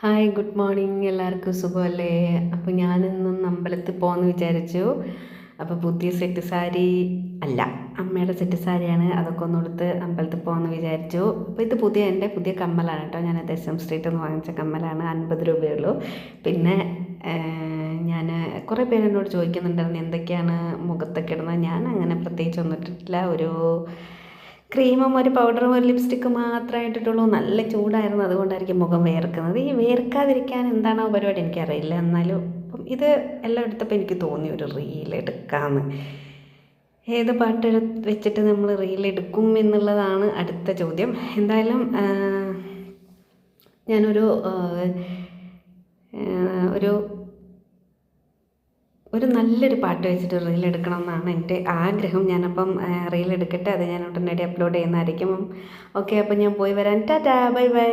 Hi good morning എല്ലാവർക്കും സുഖമല്ലേ? അപ്പോൾ ഞാനിന്നും അമ്പലത്തിൽ പോകുമെന്ന് വിചാരിച്ചു. അപ്പോൾ പുതിയ സെറ്റ് സാരി അല്ല അമ്മയുടെ സെറ്റ് സാരിയാണ് അതൊക്കെ ഒന്ന് കൊടുത്ത് അമ്പലത്തിൽ പോകുമെന്ന് വിചാരിച്ചു. അപ്പോൾ ഇത് പുതിയ എന്റെ പുതിയ കമ്മലാണ് കേട്ടോ. ഞാൻ എസ് എം സ്ട്രീറ്റിൽ നിന്ന് വാങ്ങിച്ച കമ്മലാണ്. അൻപത് രൂപയുള്ളൂ പിന്നെ ഞാൻ കുറേ പേര് എന്നോട് ചോദിക്കുന്നുണ്ടായിരുന്നു എന്തൊക്കെയാണ് മുഖത്തൊക്കെ ഇടുന്നത്? ഞാൻ അങ്ങനെ പ്രത്യേകിച്ച് ഒന്നും ഒരു ക്രീമും ഒരു പൗഡറും ഒരു ലിപ്സ്റ്റിക്കും മാത്രമേ ഇട്ടിട്ടുള്ളൂ. നല്ല ചൂടായിരുന്നു. അതുകൊണ്ടായിരിക്കും മുഖം വേർക്കുന്നത്. ഈ വേർക്കാതിരിക്കാൻ എന്താണോ പരിപാടി എനിക്കറിയില്ല. എന്നാലും ഇത് എല്ലാം എടുത്തപ്പോൾ എനിക്ക് തോന്നി ഒരു റീൽ എടുക്കാമെന്ന് ഏത് പാട്ട് വെച്ചിട്ട് നമ്മൾ റീൽ എടുക്കും എന്നുള്ളതാണ് അടുത്ത ചോദ്യം. എന്തായാലും ഞാനൊരു ഒരു ഒരു നല്ലൊരു പാട്ട് വെച്ചിട്ട് റീൽ എടുക്കണം എന്നാണ് എന്റെ ആഗ്രഹം. ഞാനപ്പം റീൽ എടുക്കട്ടെ അത് ഞാൻ ഉടനടി അപ്ലോഡ് ചെയ്യുന്നതായിരിക്കും. ഓക്കെ അപ്പം ഞാൻ പോയി വരാൻ ടാറ്റാ ബൈ ബൈ.